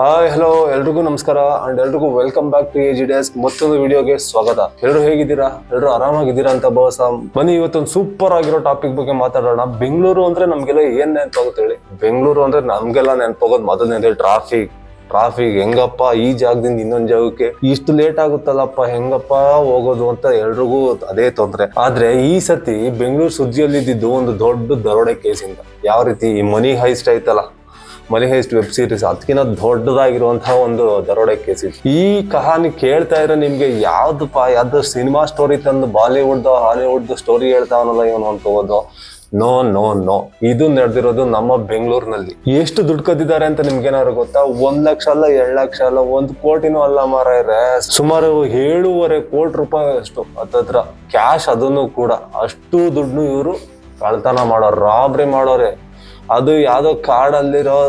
Hi hello ಎಲ್ರಿಗೂ ನಮಸ್ಕಾರ and ಎಲ್ರಿಗೂ welcome back to AG days ಮತ್ತೊಂದು ವಿಡಿಯೋಗೆ ಸ್ವಾಗತ. ಎಲ್ಲರೂ ಹೇಗಿದ್ದೀರಾ? ಎಲ್ಲರೂ ಆರಾಮಾಗಿದ್ದೀರಾ ಅಂತ ಭಾವಸ ಬನ್ನಿ, ಇವತ್ತೊಂದು ಸೂಪರ್ ಆಗಿರೋ ಟಾಪಿಕ್ ಬಗ್ಗೆ ಮಾತಾಡೋಣ. ಬೆಂಗಳೂರು ಅಂದ್ರೆ ನಮ್ಗೆಲ್ಲ ಏನ್ ನೆನಪಾಗುತ್ತೆ ಹೇಳಿ? ಬೆಂಗಳೂರು ಅಂದ್ರೆ ನಮ್ಗೆಲ್ಲ ನೆನಪಾಗೋದು ಮೊದಲನೇದೇ ಟ್ರಾಫಿಕ್ ಟ್ರಾಫಿಕ್ ಹೆಂಗಪ್ಪ ಈ ಜಾಗದಿಂದ ಇನ್ನೊಂದ್ ಜಾಗಕ್ಕೆ? ಇಷ್ಟು ಲೇಟ್ ಆಗುತ್ತಲ್ಲಪ್ಪ, ಹೆಂಗಪ್ಪ ಹೋಗೋದು ಅಂತ ಎಲ್ರಿಗೂ ಅದೇ ತೊಂದ್ರೆ. ಆದ್ರೆ ಈ ಸತಿ ಬೆಂಗಳೂರು ಸುದ್ದಿಯಲ್ಲಿ ಇದ್ದಿದ್ದು ಒಂದು ದೊಡ್ಡ ದರೋಡೆ ಕೇಸಿಂದ ಯಾವ ರೀತಿ ಈ ಮನಿ ಹೈಸ್ಟ್ ಐತಲ್ಲ ಮನಿ ಹೈಸ್ಟ್ ವೆಬ್ ಸೀರೀಸ್ ಅದಕ್ಕಿಂತ ದೊಡ್ಡದಾಗಿರುವಂತಹ ಒಂದು ದರೋಡೆ ಕೇಸ್ ಇದು. ಈ ಕಹಾನಿ ಕೇಳ್ತಾ ಇದ್ರೆ ನಿಮ್ಗೆ ಯಾವ್ದಪ್ಪ ಯಾವ್ದು ಸಿನಿಮಾ ಸ್ಟೋರಿ ತಂದು ಬಾಲಿವುಡ್ ಹಾಲಿವುಡ್ ಸ್ಟೋರಿ ಹೇಳ್ತಾವನಲ್ಲ ಇವನು ಅನ್ಕೋಬೋದು ನೋ ನೋ ನೋ ಇದು ನಡೆದಿರೋದು ನಮ್ಮ ಬೆಂಗಳೂರಿನಲ್ಲಿ. ಎಷ್ಟು ದುಡ್ಡು ಕದ್ದಿದ್ದಾರೆ ಅಂತ ನಿಮ್ಗೇನಾದ್ರು ಗೊತ್ತಾ? ಒಂದ್ ಲಕ್ಷ ಅಲ್ಲ, ಎರಡ್ ಲಕ್ಷ ಅಲ್ಲ, ಒಂದ್ ಕೋಟಿನೂ ಅಲ್ಲ ಮಾರಾಯ್ರೆ ಸುಮಾರು ಏಳೂವರೆ ಕೋಟಿ ರೂಪಾಯಿ ಅಷ್ಟು. ಹತ್ತತ್ರ ಕ್ಯಾಶ್ ಅದನ್ನು ಕೂಡ. ಅಷ್ಟು ದುಡ್ಡು ಇವರು ಕಳ್ತನ ಮಾಡೋರು ರಾಬ್ರಿ ಮಾಡೋರೆ. ಅದು ಯಾವುದೋ ಕಾಡಲ್ಲಿರೋ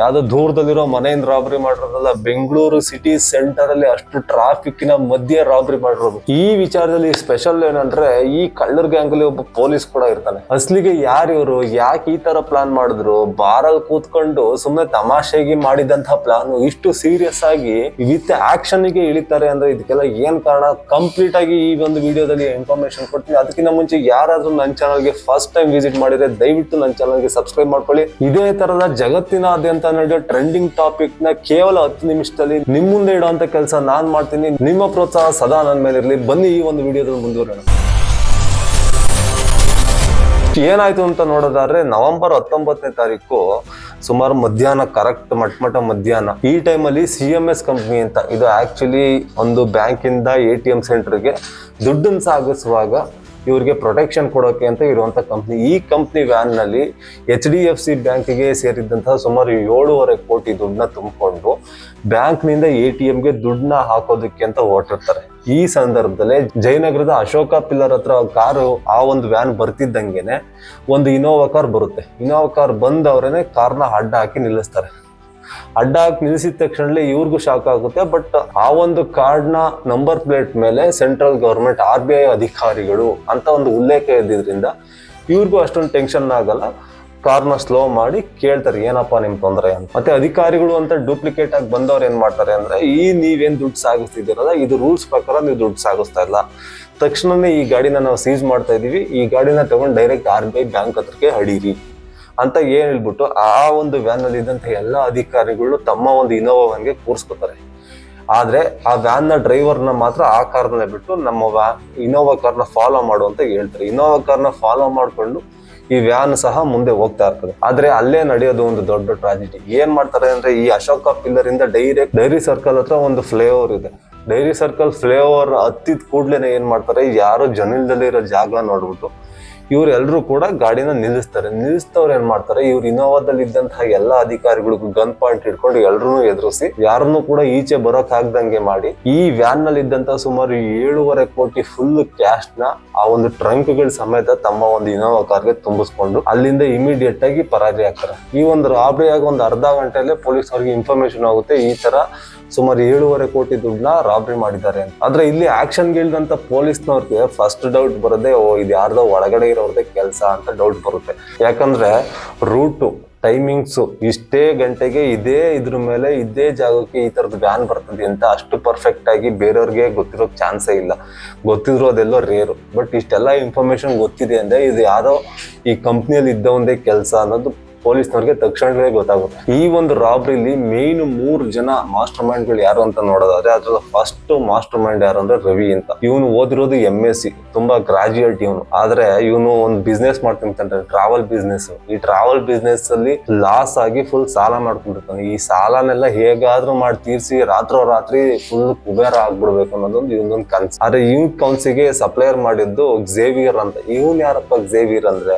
ಯಾವ್ದೋ ದೂರದಲ್ಲಿರೋ ಮನೆಯಿಂದ ರಾಬರಿ ಮಾಡಿರೋದಲ್ಲ, ಬೆಂಗಳೂರು ಸಿಟಿ ಸೆಂಟರ್ ಅಲ್ಲಿ ಅಷ್ಟು ಟ್ರಾಫಿಕ್ನ ಮಧ್ಯೆ ರಾಬರಿ ಮಾಡಿರೋದು. ಈ ವಿಚಾರದಲ್ಲಿ ಸ್ಪೆಷಲ್ ಏನಂದ್ರೆ, ಈ ಕಳ್ಳರ್ ಗ್ಯಾಂಗ್ ಅಲ್ಲಿ ಒಬ್ಬ ಪೊಲೀಸ್ ಕೂಡ ಇರ್ತಾನೆ. ಅಸ್ಲಿಗೆ ಯಾರು ಇವರು? ಯಾಕೆ ಈ ತರ ಪ್ಲಾನ್ ಮಾಡಿದ್ರು? ಬಾರಲ್ ಕೂತ್ಕೊಂಡು ಸುಮ್ಮನೆ ತಮಾಷೆಗೆ ಮಾಡಿದಂತಹ ಪ್ಲಾನ್ ಇಷ್ಟು ಸೀರಿಯಸ್ ಆಗಿ ವಿತ್ ಆಕ್ಷನ್ಗೆ ಇಳಿತಾರೆ ಅಂದ್ರೆ ಇದಕ್ಕೆಲ್ಲ ಏನ್ ಕಾರಣ? ಕಂಪ್ಲೀಟ್ ಆಗಿ ಈ ಒಂದು ವಿಡಿಯೋದಲ್ಲಿ ಇನ್ಫಾರ್ಮೇಶನ್ ಕೊಡ್ತೀನಿ. ಅದಕ್ಕಿಂತ ಮುಂಚೆ ಯಾರಾದ್ರೂ ನನ್ನ ಚಾನಲ್ಗೆ ಫಸ್ಟ್ ಟೈಮ್ ವಿಸಿಟ್ ಮಾಡಿದ್ರೆ ದಯವಿಟ್ಟು ನನ್ನ ಚಾನಲ್ಗೆ ಸಬ್ಸ್ಕ್ರೈಬ್ ಮಾಡ್ಕೊಳ್ಳಿ. ಇದೇ ತರದ ಜಗತ್ತಿನಾದ್ಯಂತ ನಡೆಯೋ ಟ್ರೆಂಡಿಂಗ್ ಟಾಪಿಕ್ನ ಕೇವಲ ಹತ್ತು ನಿಮಿಷದಲ್ಲಿ ನಿಮ್ ಮುಂದೆ ಇಡುವಂತ ಕೆಲಸ ನಾನ್ ಮಾಡ್ತೀನಿ. ನಿಮ್ಮ ಪ್ರೋತ್ಸಾಹ ಸದಾ ನನ್ನ ಮೇಲೆ ಇರಲಿ. ಬನ್ನಿ ಈ ಒಂದು ವಿಡಿಯೋದಲ್ಲಿ ಮುಂದುವರೋಣ ಏನಾಯ್ತು ಅಂತ ನೋಡೋದಾದ್ರೆ, ನವೆಂಬರ್ ಹತ್ತೊಂಬತ್ತನೇ ತಾರೀಕು ಸುಮಾರು ಮಧ್ಯಾಹ್ನ ಕರೆಕ್ಟ್ ಮಟ್ಮಟ ಮಧ್ಯಾಹ್ನ. ಈ ಟೈಮಲ್ಲಿ ಸಿ ಎಂ ಎಸ್ ಕಂಪ್ನಿ ಅಂತ, ಇದು ಆಕ್ಚುಲಿ ಒಂದು ಬ್ಯಾಂಕಿಂದ ಎ ಟಿ ಎಂ ಸೆಂಟರ್ಗೆ ದುಡ್ಡನ್ನು ಸಾಗಿಸುವಾಗ ಇವ್ರಿಗೆ ಪ್ರೊಟೆಕ್ಷನ್ ಕೊಡೋಕೆ ಅಂತ ಇರುವಂತ ಕಂಪ್ನಿ ಈ ಕಂಪ್ನಿ ವ್ಯಾನ್ನಲ್ಲಿ ಎಚ್ ಡಿ ಎಫ್ ಸಿ ಬ್ಯಾಂಕಿಗೆ ಸೇರಿದಂತಹ ಸುಮಾರು ಏಳೂವರೆ ಕೋಟಿ ದುಡ್ಡನ್ನ ತುಂಬಿಕೊಂಡು ಬ್ಯಾಂಕ್ನಿಂದ ಎ ಟಿ ಎಂಗೆ ದುಡ್ಡನ್ನ ಹಾಕೋದಕ್ಕೆ ಅಂತ ಹೊರಟಿರ್ತಾರೆ. ಈ ಸಂದರ್ಭದಲ್ಲಿ ಜಯನಗರದ ಅಶೋಕ ಪಿಲ್ಲರ್ ಹತ್ರ ಕಾರು ಆ ಒಂದು ವ್ಯಾನ್ ಬರ್ತಿದ್ದಂಗೆನೆ ಒಂದು ಇನೋವಾ ಕಾರ್ ಬರುತ್ತೆ. ಇನೋವಾ ಕಾರ್ ಬಂದವರೇನೆ ಕಾರ್ನ ಅಡ್ಡ ಹಾಕಿ ನಿಲ್ಲಿಸ್ತಾರೆ. ಅಡ್ಡ ಹಾಕಿ ನಿಲ್ಲಿಸಿದ ತಕ್ಷಣಲೇ ಇವ್ರಿಗೂ ಶಾಕ್ ಆಗುತ್ತೆ. ಬಟ್ ಆ ಒಂದು ಕಾರ್ಡ್ನ ನಂಬರ್ ಪ್ಲೇಟ್ ಮೇಲೆ central government R B I ಅಧಿಕಾರಿಗಳು ಅಂತ ಒಂದು ಉಲ್ಲೇಖ ಇದ್ದಿದ್ರಿಂದ ಇವ್ರಿಗೂ ಅಷ್ಟೊಂದು ಟೆನ್ಷನ್ ಆಗಲ್ಲ. ಕಾರ್ನ ಸ್ಲೋ ಮಾಡಿ ಕೇಳ್ತಾರೆ, ಏನಪ್ಪಾ ನಿಮ್ ತೊಂದರೆ? ಅಂತ. ಮತ್ತೆ ಅಧಿಕಾರಿಗಳು ಅಂತ ಡೂಪ್ಲಿಕೇಟ್ ಆಗಿ ಬಂದವ್ರು ಏನ್ ಮಾಡ್ತಾರೆ ಅಂದ್ರೆ, ಈ ನೀವೇನ್ ದುಡ್ಡು ಸಾಗಿಸ್ತಿದ್ದೀರಲ್ಲ, ಇದು ರೂಲ್ಸ್ ಪ್ರಕಾರ ನೀವು ದುಡ್ಡು ಸಾಗಿಸ್ತಾ ಇಲ್ಲ. ತಕ್ಷಣನೇ ಈ ಗಾಡಿನ ನಾವು ಸೀಸ್ ಮಾಡ್ತಾ ಇದೀವಿ. ಈ ಗಾಡಿನ ತಗೊಂಡು direct R B I bank ಹತ್ರಕ್ಕೆ ಹಡೀರಿ. ಅಂತ ಏನ್ ಹೇಳ್ಬಿಟ್ಟು ಆ ಒಂದು ವ್ಯಾನ್ ಅಲ್ಲಿ ಇದ್ದಂತ ಎಲ್ಲ ಅಧಿಕಾರಿಗಳು ತಮ್ಮ ಒಂದು ಇನೋವಾ ವ್ಯಾನ್ಗೆ ಕೂರಿಸ್ಕೊತಾರೆ. ಆದ್ರೆ ಆ ವ್ಯಾನ್ನ ಡ್ರೈವರ್ನ ಮಾತ್ರ ಆ ಕಾರ್ನ ಬಿಟ್ಟು ನಮ್ಮ ವ್ಯಾ ಇನೋವಾ ಕಾರ್ನ ಫಾಲೋ ಮಾಡು ಅಂತ ಹೇಳ್ತಾರೆ. ಇನೋವಾ ಕಾರ್ನ ಫಾಲೋ ಮಾಡ್ಕೊಂಡು ಈ ವ್ಯಾನ್ ಸಹ ಮುಂದೆ ಹೋಗ್ತಾ ಇರ್ತದೆ. ಆದ್ರೆ ಅಲ್ಲೇ ನಡೆಯೋದು ಒಂದು ದೊಡ್ಡ ಟ್ರಾಜಿಡಿ ಏನ್ ಮಾಡ್ತಾರೆ ಅಂದ್ರೆ ಈ ಅಶೋಕ ಪಿಲ್ಲರ್ ಇಂದ ಡೈರೆಕ್ಟ್ ಡೈರಿ ಸರ್ಕಲ್ ಹತ್ರ ಒಂದು ಫ್ಲೈಓವರ್ ಇದೆ. ಡೈರಿ ಸರ್ಕಲ್ ಫ್ಲೇವರ್ ಹತ್ತಿದ ಕೂಡ್ಲೇನೆ ಏನು ಮಾಡ್ತಾರೆ, ಯಾರೋ ಜನಿಲ್ದಲ್ಲಿ ಇರೋ ಜಾಗ ನೋಡ್ಬಿಟ್ಟು ಇವರೆಲ್ಲರೂ ಕೂಡ ಗಾಡಿನ ನಿಲ್ಲಿಸ್ತಾರೆ. ನಿಲ್ಲಿಸ್ತವ್ರು ಏನ್ ಮಾಡ್ತಾರೆ, ಇವ್ರು ಇನೋವಾದಲ್ಲಿ ಇದ್ದಂತಹ ಎಲ್ಲಾ ಅಧಿಕಾರಿಗಳಿಗೂ ಗನ್ ಪಾಯಿಂಟ್ ಇಟ್ಕೊಂಡು ಎಲ್ರೂ ಎದುರಿಸಿ ಯಾರನ್ನು ಕೂಡ ಈಚೆ ಬರೋಕ್ ಆಗ್ದಂಗೆ ಮಾಡಿ, ಈ ವ್ಯಾನ್ನಲ್ಲಿ ಸುಮಾರು ಏಳೂವರೆ ಕೋಟಿ ಫುಲ್ ಕ್ಯಾಶ್ನ ಆ ಒಂದು ಟ್ರಂಕ್ಗಳ ಸಮೇತ ತಮ್ಮ ಒಂದು ಇನೋವಾ ಕಾರ್ಗೆ ತುಂಬಿಸ್ಕೊಂಡು ಅಲ್ಲಿಂದ ಇಮಿಡಿಯೇಟ್ ಆಗಿ ಪರಾಜಯ ಆಗ್ತಾರೆ. ಈ ಒಂದು ರಾಬರಿ ಆಗಿ ಒಂದು ಅರ್ಧ ಗಂಟೆಯಲ್ಲೇ ಪೊಲೀಸ್ ಅವ್ರಿಗೆ ಇನ್ಫಾರ್ಮೇಶನ್ ಆಗುತ್ತೆ, ಈ ತರ ಸುಮಾರು ಏಳುವರೆ ಕೋಟಿ ದುಡ್ಡನ್ನ ರಾಬರಿ ಮಾಡಿದ್ದಾರೆ ಆದ್ರೆ ಇಲ್ಲಿ ಆಕ್ಷನ್ ಗಿಲ್ದಂತ ಪೊಲೀಸ್ನವ್ರಿಗೆ ಫಸ್ಟ್ ಡೌಟ್ ಬರೋದೇ, ಓ, ಇದು ಯಾರ್ದೋ ಒಳಗಡೆ ಇರೋರ್ದೇ ಕೆಲಸ ಅಂತ ಡೌಟ್ ಬರುತ್ತೆ. ಯಾಕಂದ್ರೆ ರೂಟು ಟೈಮಿಂಗ್ಸು ಇಷ್ಟೇ ಗಂಟೆಗೆ ಇದೇ ಇದ್ರ ಮೇಲೆ, ಇದೇ ಜಾಗಕ್ಕೆ ಈ ಥರದ ವ್ಯಾನ್ ಬರ್ತದೆ ಅಂತ ಅಷ್ಟು ಪರ್ಫೆಕ್ಟ್ ಆಗಿ ಬೇರೆಯವ್ರಿಗೆ ಗೊತ್ತಿರೋ ಚಾನ್ಸೇ ಇಲ್ಲ. ಗೊತ್ತಿದ್ರು ಅದೆಲ್ಲೋ ರೇರು ಬಟ್ ಇಷ್ಟೆಲ್ಲ ಇನ್ಫಾರ್ಮೇಶನ್ ಗೊತ್ತಿದೆ ಅಂದ್ರೆ ಇದು ಯಾರೋ ಈ ಕಂಪ್ನಿಯಲ್ಲಿ ಇದ್ದವಂದೇ ಕೆಲಸ ಅನ್ನೋದು ಪೊಲೀಸ್ನವ್ರಿಗೆ ತಕ್ಷಣವೇ ಗೊತ್ತಾಗುತ್ತೆ. ಈ ಒಂದು ರಾಬ್ರಿಲಿ ಮೇನ್ ಮೂರು ಜನ ಮಾಸ್ಟರ್ ಮೈಂಡ್ಗಳು ಯಾರು ಅಂತ ನೋಡೋದಾದ್ರೆ ಅದ್ರ ಫಸ್ಟ್ ಮಾಸ್ಟರ್ ಮೈಂಡ್ ಯಾರು ಅಂದ್ರೆ ರವಿ ಅಂತ. ಇವನು ಓದಿರೋದು ಎಂ ಎಸ್ ತುಂಬಾ ಗ್ರಾಜುಯೇಟ್ ಇವನು. ಆದ್ರೆ ಇವನು ಒಂದು ಬಿಸ್ನೆಸ್ ಮಾಡ್ತಿರ್ತಾನೆ ಟ್ರಾವೆಲ್ ಬಿಸ್ನೆಸ್ ಈ ಟ್ರಾವೆಲ್ ಬಿಸ್ನೆಸ್ ಅಲ್ಲಿ ಲಾಸ್ ಆಗಿ ಫುಲ್ ಸಾಲ ಮಾಡ್ಕೊಂಡಿರ್ತಾನೆ ಈ ಸಾಲನೆಲ್ಲ ಹೇಗಾದ್ರೂ ಮಾಡಿ ತೀರ್ಸಿ ರಾತ್ರೋ ರಾತ್ರಿ ಫುಲ್ ಕುಬೇರ ಆಗ್ಬಿಡ್ಬೇಕು ಅನ್ನೋದೊಂದು ಇವನೊಂದು ಕನ್ಸು. ಆದ್ರೆ ಇವ್ ಕೌನ್ಸಿಗೆ ಸಪ್ಲೈಯರ್ ಮಾಡಿದ್ದು ಝೇವಿಯರ್ ಅಂತ. ಇವನ್ ಯಾರಪ್ಪ ಝೇವಿಯರ್ ಅಂದ್ರೆ,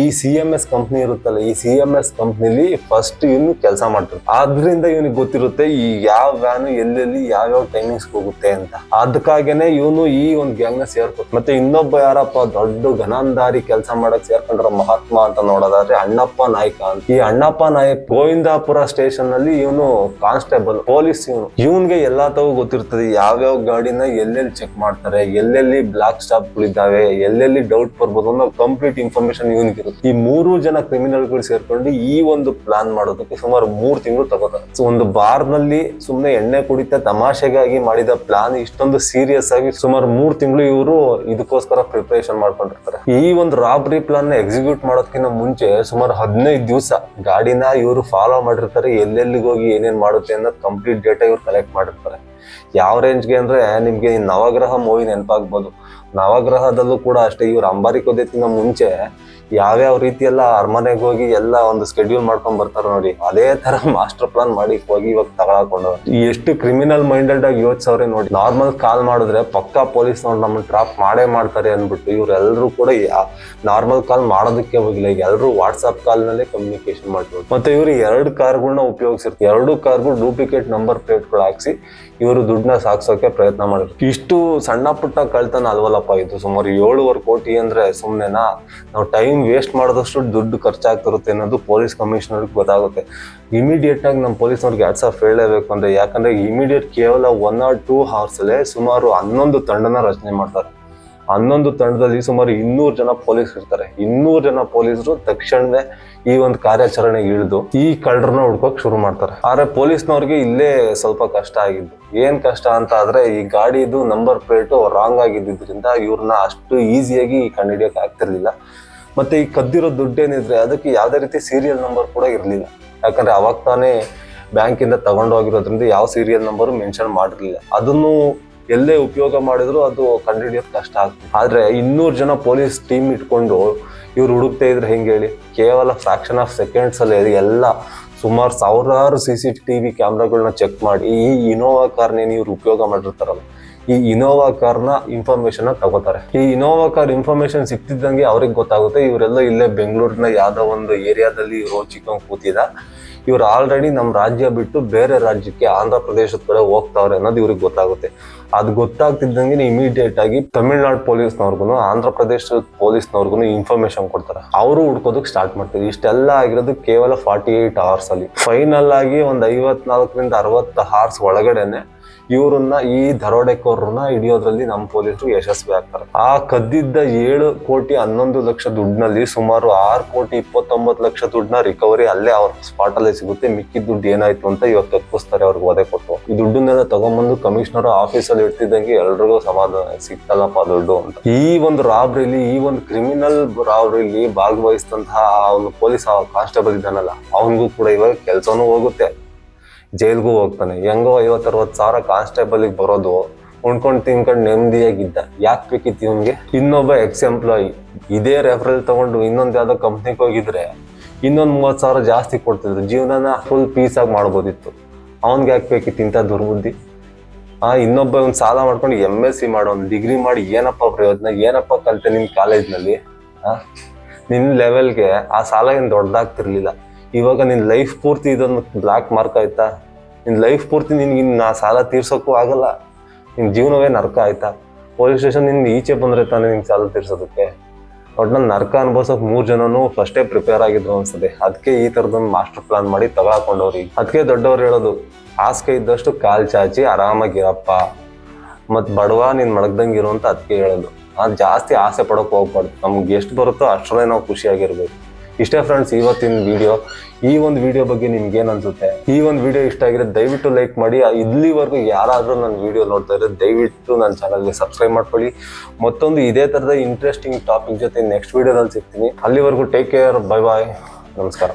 ಈ ಸಿ ಎಂ ಎಸ್ ಕಂಪ್ನಿ ಇರುತ್ತಲ್ಲ, ಈ ಸಿ ಎಂ ಎಸ್ ಕಂಪ್ನಿಲಿ ಫಸ್ಟ್ ಇವನು ಕೆಲಸ ಮಾಡ್ತಾರೆ ಆದ್ರಿಂದ ಇವನಿಗೆ ಗೊತ್ತಿರುತ್ತೆ ಈ ಯಾವ ವ್ಯಾನ್ ಎಲ್ಲೆಲ್ಲಿ ಯಾವ್ಯಾವ ಟೈಮಿಂಗ್ಸ್ ಹೋಗುತ್ತೆ ಅಂತ. ಅದಕ್ಕಾಗೇನೆ ಇವನು ಈ ಒಂದು ಗ್ಯಾಂಗ್ನ ಸೇರ್ಕೊ ಮತ್ತೆ ಇನ್ನೊಬ್ಬ ಯಾರಪ್ಪ ದೊಡ್ಡ ಘನಾಂಧಾರಿ ಕೆಲಸ ಮಾಡಕ್ ಸೇರ್ಕೊಂಡ್ರ ಮಹಾತ್ಮ ಅಂತ ನೋಡೋದಾದ್ರೆ ಅಣ್ಣಪ್ಪ ನಾಯ್ಕ ಅಂತ. ಈ ಅಣ್ಣಪ್ಪ ನಾಯಕ್ ಗೋವಿಂದಾಪುರ ಸ್ಟೇಷನ್ನಲ್ಲಿ ಇವನು ಕಾನ್ಸ್ಟೇಬಲ್ ಪೊಲೀಸ್ ಇವನು. ಇವನ್ಗೆ ಎಲ್ಲಾ ತಾವು ಗೊತ್ತಿರ್ತದೆ ಯಾವ್ಯಾವ ಗಾಡಿನ ಎಲ್ಲೆಲ್ಲಿ ಚೆಕ್ ಮಾಡ್ತಾರೆ, ಎಲ್ಲೆಲ್ಲಿ ಬ್ಲಾಕ್ ಸ್ಟಾಪ್ ಗಳಿದ್ದಾವೆ ಎಲ್ಲೆಲ್ಲಿ ಡೌಟ್ ಬರ್ಬೋದು ಅನ್ನೋ ಕಂಪ್ಲೀಟ್ ಇನ್ಫಾರ್ಮೇಶನ್ ಇವನಿಗೆ ಇರುತ್ತೆ ಈ ಮೂರು ಜನ ಕ್ರಿಮಿನಲ್ಗಳು ಸೇರ್ಕೊಂಡು ಸೇರ್ಕೊಂಡು ಈ ಒಂದು ಪ್ಲಾನ್ ಮಾಡೋದಕ್ಕೆ ಸುಮಾರು ಮೂರು ತಿಂಗಳು ತಗೋತಾರೆ ಸೊ ಒಂದು ಬಾರ್ನಲ್ಲಿ ಸುಮ್ನೆ ಎಣ್ಣೆ ಕುಡಿತಾ ತಮಾಷೆಗಾಗಿ ಮಾಡಿದ ಪ್ಲಾನ್ ಇಷ್ಟೊಂದು ಸೀರಿಯಸ್ ಆಗಿ ಸುಮಾರು ಮೂರು ತಿಂಗಳು ಇವರು ಇದಕ್ಕೋಸ್ಕರ ಪ್ರಿಪರೇಷನ್ ಮಾಡ್ಕೊಂಡಿರ್ತಾರೆ. ಈ ಒಂದು ರಾಬರಿ ಪ್ಲಾನ್ನ ಎಕ್ಸಿಕ್ಯೂಟ್ ಮಾಡೋದಕ್ಕಿಂತ ಮುಂಚೆ ಸುಮಾರು ಹದಿನೈದು ದಿವಸ ಗಾಡಿನ ಇವರು ಫಾಲೋ ಮಾಡಿರ್ತಾರೆ, ಎಲ್ಲೆಲ್ಲಿಗೆ ಹೋಗಿ ಏನೇನ್ ಮಾಡುತ್ತೆ ಅನ್ನೋದು ಕಂಪ್ಲೀಟ್ ಡೇಟಾ ಇವ್ರು ಕಲೆಕ್ಟ್ ಮಾಡಿರ್ತಾರೆ. ಯಾವ ರೇಂಜ್ಗೆ ಅಂದ್ರೆ ನಿಮ್ಗೆ ನವಗ್ರಹ ಮೂವಿ ನೆನಪಾಗ್ಬೋದು. ನವಗ್ರಹದಲ್ಲೂ ಕೂಡ ಅಷ್ಟೇ, ಇವ್ರು ಅಂಬಾರಿ ಕೊದ್ದಕ್ಕಿಂತ ಮುಂಚೆ ಯಾವ್ಯಾವ ರೀತಿ ಎಲ್ಲ ಅರಮನೆಗೆ ಹೋಗಿ ಎಲ್ಲ ಒಂದು ಸ್ಕೆಡ್ಯೂಲ್ ಮಾಡ್ಕೊಂಡ್ ಬರ್ತಾರೆ ನೋಡಿ, ಅದೇ ತರ ಮಾಸ್ಟರ್ ಪ್ಲಾನ್ ಮಾಡಿ ಹೋಗಿ ಇವಾಗ ತಗೊಳಕೊಂಡು ಎಷ್ಟು ಕ್ರಿಮಿನಲ್ ಮೈಂಡೆಡ್ ಆಗಿ ಯೋಚಿಸವ್ರೆ ನೋಡಿ ನಾರ್ಮಲ್ ಕಾಲ್ ಮಾಡಿದ್ರೆ ಪಕ್ಕಾ ಪೊಲೀಸ್ ನೋಡಿ ನಮ್ಮನ್ನ ಟ್ರಾಪ್ ಮಾಡೇ ಮಾಡ್ತಾರೆ ಅನ್ಬಿಟ್ಟು ಇವರೆಲ್ಲರೂ ಕೂಡ ನಾರ್ಮಲ್ ಕಾಲ್ ಮಾಡೋದಕ್ಕೆ ಹೋಗಿಲ್ಲ, ಈಗ ಎಲ್ಲರೂ ವಾಟ್ಸ್ಆಪ್ ಕಾಲ್ ನಲ್ಲೇ ಕಮ್ಯುನಿಕೇಶನ್ ಮಾಡ್ಬೋದು. ಮತ್ತೆ ಇವರು ಎರಡು ಕಾರ್ಗಳನ್ನ ಉಪಯೋಗಿಸಿರ್ತಾರೆ. ಎರಡು ಕಾರ್ಗಳು ಡೂಪ್ಲಿಕೇಟ್ ನಂಬರ್ ಪ್ಲೇಟ್ಗಳು ಹಾಕ್ಸಿ ಇವರು ದುಡ್ಡನ್ನ ಸಾಕ್ಸೋಕೆ ಪ್ರಯತ್ನ ಮಾಡಿದ್ರು. ಇಷ್ಟು ಸಣ್ಣ ಪುಟ್ಟ ಕಳ್ತನ ಅಲ್ವಲ್ಲಪ್ಪ, ಇದು ಸುಮಾರು ಏಳುವರೆ ಕೋಟಿ ಅಂದ್ರೆ ಸುಮ್ಮನೆನಾ ನಾವು ಟೈಮ್ ವೇಸ್ಟ್ ಮಾಡಿದಷ್ಟು ದುಡ್ಡು ಖರ್ಚಾಗ್ತಿರುತ್ತೆ ಅನ್ನೋದು ಪೊಲೀಸ್ ಕಮಿಷನರ್ಗೆ ಗೊತ್ತಾಗುತ್ತೆ. ಇಮಿಡಿಯೇಟ್ ಆಗಿ ನಮ್ಮ ಪೊಲೀಸ್ನವ್ರಿಗೆ ಸಾವಿರ ಹೇಳಲೇಬೇಕು ಅಂದ್ರೆ, ಯಾಕಂದ್ರೆ ಇಮಿಡಿಯೇಟ್ ಕೇವಲ ಒನ್ ಆರ್ ಟೂ ಹವರ್ಸ್ ಅಲ್ಲೇ ಸುಮಾರು ಹನ್ನೊಂದು ತಂಡನ ರಚನೆ ಮಾಡ್ತಾರೆ. ಹನ್ನೊಂದು ತಂಡದಲ್ಲಿ ಸುಮಾರು ಇನ್ನೂರು ಜನ ಪೊಲೀಸ್ ಇರ್ತಾರೆ. ಇನ್ನೂರು ಜನ ಪೊಲೀಸರು ತಕ್ಷಣವೇ ಈ ಒಂದು ಕಾರ್ಯಾಚರಣೆಗೆ ಇಳಿದು ಈ ಕಳ್ಳರನ್ನ ಹುಡ್ಕೋಕ್ ಶುರು ಮಾಡ್ತಾರೆ. ಆದ್ರೆ ಪೊಲೀಸ್ನವ್ರಿಗೆ ಇಲ್ಲೇ ಸ್ವಲ್ಪ ಕಷ್ಟ ಆಗಿದ್ದು. ಏನ್ ಕಷ್ಟ ಅಂತ ಆದ್ರೆ ಈ ಗಾಡಿದು ನಂಬರ್ ಪ್ಲೇಟು ರಾಂಗ್ ಆಗಿದ್ದರಿಂದ ಇವ್ರನ್ನ ಅಷ್ಟು ಈಸಿಯಾಗಿ ಕಂಡುಹಿಡಿಯಕ್ ಆಗ್ತಿರ್ಲಿಲ್ಲ. ಮತ್ತೆ ಈ ಕದ್ದಿರೋ ದುಡ್ಡೇನಿದ್ರೆ ಅದಕ್ಕೆ ಯಾವುದೇ ರೀತಿ ಸೀರಿಯಲ್ ನಂಬರ್ ಕೂಡ ಇರಲಿಲ್ಲ. ಯಾಕಂದ್ರೆ ಅವಾಗ ತಾನೇ ಬ್ಯಾಂಕಿಂದ ತಗೊಂಡೋಗಿರೋದ್ರಿಂದ ಯಾವ ಸೀರಿಯಲ್ ನಂಬರ್ ಮೆನ್ಷನ್ ಮಾಡಿರಲಿಲ್ಲ. ಅದನ್ನು ಎಲ್ಲೇ ಉಪಯೋಗ ಮಾಡಿದ್ರು ಅದು ಕಂಡುಹಿಡಿಯೋದು ಕಷ್ಟ ಆಗ್ತದೆ ಆದ್ರೆ ಇನ್ನೂರು ಜನ ಪೊಲೀಸ್ ಟೀಮ್ ಇಟ್ಕೊಂಡು ಇವ್ರು ಹುಡುಕ್ತಾ ಇದ್ರೆ ಹೆಂಗೆ ಹೇಳಿ? ಕೇವಲ ಫ್ರಾಕ್ಷನ್ ಆಫ್ ಸೆಕೆಂಡ್ಸ್ ಅಲ್ಲಿ ಎಲ್ಲ ಸುಮಾರು ಸಾವಿರಾರು ಸಿ ಸಿ ಟಿ ವಿ ಕ್ಯಾಮ್ರಾಗಳನ್ನ ಚೆಕ್ ಮಾಡಿ ಈ ಇನೋವಾ ಕಾರ್ನೇನು ಇವ್ರು ಉಪಯೋಗ ಮಾಡಿರ್ತಾರಲ್ಲ, ಈ ಇನೋವಾ ಕಾರ್ನ ಇನ್ಫಾರ್ಮೇಶನ್ ತಗೋತಾರೆ. ಈ ಇನೋವಾ ಕಾರ್ ಇನ್ಫಾರ್ಮೇಶನ್ ಸಿಕ್ತಿದ್ದಂಗೆ ಅವ್ರಿಗೆ ಗೊತ್ತಾಗುತ್ತೆ, ಇವರೆಲ್ಲ ಇಲ್ಲೇ ಬೆಂಗಳೂರಿನ ಯಾವ್ದೋ ಒಂದು ಏರಿಯಾದಲ್ಲಿ ರೋಚಿಕೊಂಡ್ ಕೂತಿದ. ಇವ್ರು ಆಲ್ರೆಡಿ ನಮ್ಮ ರಾಜ್ಯ ಬಿಟ್ಟು ಬೇರೆ ರಾಜ್ಯಕ್ಕೆ ಆಂಧ್ರ ಪ್ರದೇಶದ ಕಡೆ ಹೋಗ್ತಾವ್ರೆ ಅನ್ನೋದು ಇವ್ರಿಗೆ ಗೊತ್ತಾಗುತ್ತೆ. ಅದು ಗೊತ್ತಾಗ್ತಿದ್ದಂಗೆ ಇಮಿಡಿಯೇಟ್ ಆಗಿ ತಮಿಳ್ನಾಡು ಪೊಲೀಸ್ನವ್ರಿಗೂ ಆಂಧ್ರ ಪ್ರದೇಶ ಪೊಲೀಸ್ನವ್ರಿಗೂ ಇನ್ಫಾರ್ಮೇಶನ್ ಕೊಡ್ತಾರೆ. ಅವರು ಹುಡ್ಕೋದಕ್ಕೆ ಸ್ಟಾರ್ಟ್ ಮಾಡ್ತಾರೆ ಇಷ್ಟೆಲ್ಲ ಆಗಿರೋದು ಕೇವಲ ಫಾರ್ಟಿ ಏಟ್ ಅವರ್ಸ್ ಅಲ್ಲಿ. ಫೈನಲ್ ಆಗಿ ಒಂದು ಐವತ್ನಾಲ್ಕರಿಂದ ಅರವತ್ತು ಹಾರ್ಸ್ ಒಳಗಡೆನೆ ಇವ್ರನ್ನ ಈ ದರೋಡೆಕೋರನ್ನ ಹಿಡಿಯೋದ್ರಲ್ಲಿ ನಮ್ಮ ಪೊಲೀಸರು ಯಶಸ್ವಿ ಆಗ್ತಾರೆ. ಆ ಕದ್ದಿದ್ದ ಏಳು ಕೋಟಿ ಹನ್ನೊಂದು ಲಕ್ಷ ದುಡ್ಡಿನಲ್ಲಿ ಸುಮಾರು ಆರು ಕೋಟಿ ಇಪ್ಪತ್ತೊಂಬತ್ತು ಲಕ್ಷ ದುಡ್ಡನ್ನ ರಿಕವರಿ ಅಲ್ಲೇ ಅವ್ರ ಸ್ಪಾಟ್ ಅಲ್ಲೇ ಸಿಗುತ್ತೆ. ಮಿಕ್ಕಿದ ದುಡ್ಡು ಏನಾಯ್ತು ಅಂತ ಇವಾಗ ತಪ್ಪಿಸ್ತಾರೆ ಅವ್ರಿಗೆ ಒದೆ ಕೊಟ್ಟು. ಈ ದುಡ್ಡನ್ನೆಲ್ಲ ತಗೊಂಡ್ಬಂದು ಕಮಿಷನರ್ ಆಫೀಸಲ್ಲಿ ಇಟ್ಟಿದ್ದಂಗೆ ಎಲ್ರಿಗೂ ಸಮಾಧಾನ, ಸಿಕ್ತಲ್ಲಪ್ಪ ದುಡ್ಡು ಅಂತ. ಈ ಒಂದು ರಾಬ್ರಿಲಿ, ಈ ಒಂದು ಕ್ರಿಮಿನಲ್ ರಾಬ್ರಿಲಿ ಭಾಗವಹಿಸಿದಂತಹ ಒಂದು ಪೊಲೀಸ್ ಕಾನ್ಸ್ಟೇಬಲ್ ಇದ್ದಾನಲ್ಲ, ಅವನಿಗೂ ಕೂಡ ಇವಾಗ ಕೆಲಸನೂ ಹೋಗುತ್ತೆ. ಜೈಲ್ಗೂ ಹೋಗ್ತಾನೆ. ಹೆಂಗೋ ಐವತ್ತು ಅರವತ್ತು ಸಾವಿರ ಕಾನ್ಸ್ಟೇಬಲ್ಗೆ ಬರೋದು, ಉಣ್ಕೊಂಡು ತಿನ್ಕೊಂಡು ನೆಮ್ಮದಿಯಾಗಿದ್ದ ಯಾಕೆ ಬೇಕಿತ್ತು ಇವನಿಗೆ? ಇನ್ನೊಬ್ಬ ಎಕ್ಸ್ ಇದೇ ರೆಫರಲ್ ತಗೊಂಡು ಇನ್ನೊಂದು ಯಾವುದೋ ಕಂಪ್ನಿಗೆ ಹೋಗಿದ್ರೆ ಇನ್ನೊಂದು ಮೂವತ್ತು ಸಾವಿರ ಜಾಸ್ತಿ ಕೊಡ್ತಿದ್ರು. ಜೀವನನ ಫುಲ್ ಪೀಸಾಗಿ ಮಾಡ್ಬೋದಿತ್ತು. ಅವನ್ಗೆ ಯಾಕೆ ಬೇಕಿತ್ತು ಇಂಥ ದುರ್ಬುದ್ಧಿ? ಆ, ಇನ್ನೊಬ್ಬ ಒಂದು ಸಾಲ ಮಾಡ್ಕೊಂಡು ಎಂ ಎಸ್ ಸಿ ಮಾಡೋ ಒಂದು ಡಿಗ್ರಿ ಮಾಡಿ ಏನಪ್ಪ ಪ್ರಯೋಜನ, ಏನಪ್ಪ ಕಲಿತೆ ನಿಮ್ಮ ಕಾಲೇಜ್ನಲ್ಲಿ ಆ? ನಿನ್ನ ಲೆವೆಲ್ಗೆ ಆ ಸಾಲ ಏನು ದೊಡ್ಡದಾಗ್ತಿರ್ಲಿಲ್ಲ ಇವಾಗ ನಿನ್ನ ಲೈಫ್ ಪೂರ್ತಿ ಇದೊಂದು ಬ್ಲ್ಯಾಕ್ ಮಾರ್ಕ್ ಆಯ್ತಾ? ನಿನ್ನ ಲೈಫ್ ಪೂರ್ತಿ ನಿನ್ಗೆ ಆ ಸಾಲ ತೀರ್ಸೋಕ್ಕೂ ಆಗಲ್ಲ. ನಿನ್ನ ಜೀವನವೇ ನರಕ ಆಯ್ತಾ? ಪೊಲೀಸ್ ಸ್ಟೇಷನ್ ನಿನ್ನ ಈಚೆ ಬಂದ್ರೆ ತಾನೇ ನಿನ್ ಸಾಲ ತೀರ್ಸೋದಕ್ಕೆ. ಒಟ್ನಲ್ಲಿ ನರಕ ಅನ್ಭವಿಸೋಕೆ ಮೂರು ಜನನು ಫಸ್ಟೇ ಪ್ರಿಪೇರ್ ಆಗಿದ್ರು ಅನ್ಸುತ್ತೆ. ಅದಕ್ಕೆ ಈ ತರದೊಂದು ಮಾಸ್ಟರ್ ಪ್ಲಾನ್ ಮಾಡಿ ತಗೊಳಕೊಂಡವ್ರಿ ಅದಕ್ಕೆ ದೊಡ್ಡವ್ರು ಹೇಳೋದು, ಹಾಸಿಗೆ ಇದ್ದಷ್ಟು ಕಾಲ್ ಚಾಚಿ ಆರಾಮಾಗಿರಪ್ಪ ಮತ್ತು ಬಡವ ನೀನು ಮಡಗ್ದಂಗೆ ಇರು ಅಂತ ಅದಕ್ಕೆ ಹೇಳೋದು. ಅದು ಜಾಸ್ತಿ ಆಸೆ ಪಡೋಕೆ ಹೋಗ್ಬಾರ್ದು. ನಮ್ಗೆ ಎಷ್ಟು ಬರುತ್ತೋ ಅಷ್ಟರಲ್ಲೇ ನಾವು ಖುಷಿಯಾಗಿರ್ಬೇಕು. ಇಷ್ಟೇ ಫ್ರೆಂಡ್ಸ್ ಇವತ್ತಿನ ವಿಡಿಯೋ ಈ ಒಂದು ವಿಡಿಯೋ ಬಗ್ಗೆ ನಿಮ್ಗೆ ಏನ್ ಅನ್ಸುತ್ತೆ? ಈ ಒಂದು ವಿಡಿಯೋ ಇಷ್ಟ ಆಗಿದ್ರೆ ದಯವಿಟ್ಟು ಲೈಕ್ ಮಾಡಿ. ಇಲ್ಲಿವರೆಗೂ ಯಾರಾದರೂ ನನ್ನ ವಿಡಿಯೋ ನೋಡ್ತಾ ಇದ್ರೆ ದಯವಿಟ್ಟು ನನ್ನ ಚಾನಲ್ಗೆ ಸಬ್ಸ್ಕ್ರೈಬ್ ಮಾಡ್ಕೊಳ್ಳಿ. ಮತ್ತೊಂದು ಇದೇ ತರದ ಇಂಟ್ರೆಸ್ಟಿಂಗ್ ಟಾಪಿಕ್ ಜೊತೆ ನೆಕ್ಸ್ಟ್ ವಿಡಿಯೋದಲ್ಲಿ ಸಿಗ್ತೀನಿ. ಅಲ್ಲಿವರೆಗೂ ಟೇಕ್ ಕೇರ್ ಬೈ ಬಾಯ್ ನಮಸ್ಕಾರ.